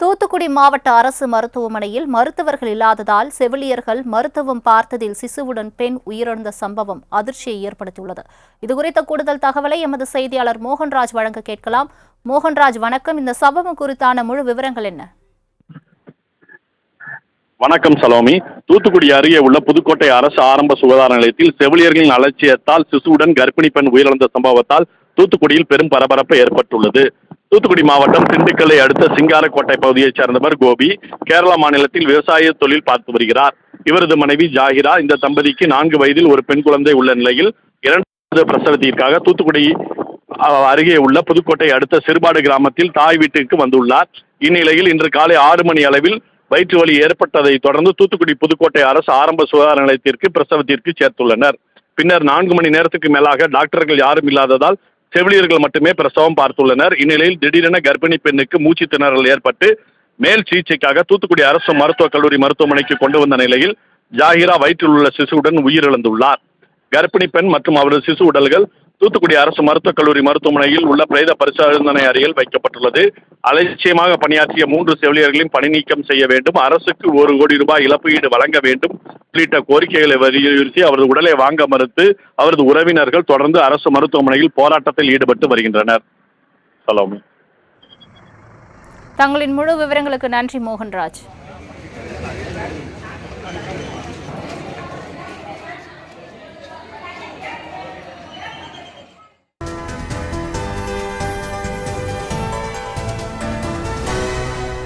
தூத்துக்குடி மாவட்ட அரசு மருத்துவமனையில் மருத்துவர்கள் இல்லாததால் செவிலியர்கள் மருத்துவம் பார்த்ததில் சிசுவுடன் பெண் உயிரிழந்த சம்பவம் அதிர்ச்சியை ஏற்படுத்தியுள்ளது. இதுகுறித்த கூடுதல் தகவலை எமது செய்தியாளர் மோகன்ராஜ் வழங்க கேட்கலாம். மோகன்ராஜ் வணக்கம். இந்த சம்பவம் குறித்தான முழு விவரங்கள் என்ன? வணக்கம் சலோமி. தூத்துக்குடி அருகே உள்ள புதுக்கோட்டை அரசு ஆரம்ப சுகாதார நிலையத்தில் செவிலியர்களின் அலட்சியத்தால் சிசுவுடன் கர்ப்பிணி பெண் உயிரிழந்த சம்பவத்தால் தூத்துக்குடியில் பெரும் பரபரப்பு ஏற்பட்டுள்ளது. தூத்துக்குடி மாவட்டம் திண்டுக்கல்லை அடுத்த சிங்காரக்கோட்டை பகுதியைச் சேர்ந்தவர் கோபி கேரள மாநிலத்தில் விவசாய தொழில் பார்த்து வருகிறார். இவரது மனைவி ஜாகிரா இந்த தம்பதிக்கு நான்கு வயதில் ஒரு பெண் குழந்தை உள்ள நிலையில் இரண்டாவது பிரசவத்திற்காக தூத்துக்குடி அருகே உள்ள புதுக்கோட்டை அடுத்த சிறுபாடு கிராமத்தில் தாய் வீட்டிற்கு வந்துள்ளார். இந்நிலையில் இன்று காலை ஆறு மணி அளவில் வயிற்று வலி ஏற்பட்டதை தொடர்ந்து தூத்துக்குடி புதுக்கோட்டை அரசு ஆரம்ப சுகாதார நிலையத்திற்கு பிரசவத்திற்கு சேர்த்துள்ளனர். பின்னர் நான்கு மணி நேரத்துக்கு மேலாக டாக்டர்கள் யாரும் இல்லாததால் செவிலியர்கள் மட்டுமே பிரசவம் பார்த்துள்ளனர். இந்நிலையில் திடீரென கர்ப்பிணி பெண்ணுக்கு மூச்சு திணறல் ஏற்பட்டு மேல் சிகிச்சைக்காக தூத்துக்குடி அரசு மருத்துவக் கல்லூரி மருத்துவமனைக்கு கொண்டு வந்த நிலையில் ஜாகிரா வயிற்றில் உள்ள சிசுவுடன் உயிரிழந்துள்ளார். கர்ப்பிணி பெண் மற்றும் அவரது சிசு உடல்கள் தூத்துக்குடி அரசு மருத்துவக் கல்லூரி மருத்துவமனையில் உள்ள பிரேத பரிசோதனை அறையில் வைக்கப்பட்டுள்ளது. அலட்சியமாக பணியாற்றிய மூன்று செவிலியர்களையும் பணி நீக்கம் செய்ய வேண்டும். அரசுக்கு ஒரு கோடி ரூபாய் இழப்பீடு வழங்க வேண்டும். உள்ளிட்ட கோரிக்கைகளை வலியுறுத்தி அவரது உடலை வாங்க மறுத்து அவரது உறவினர்கள் தொடர்ந்து அரசு மருத்துவமனையில் போராட்டத்தில் ஈடுபட்டு வருகின்றனர். சலோமி. தங்களின் முழு விவரங்களுக்கு நன்றி மோகன்ராஜ்.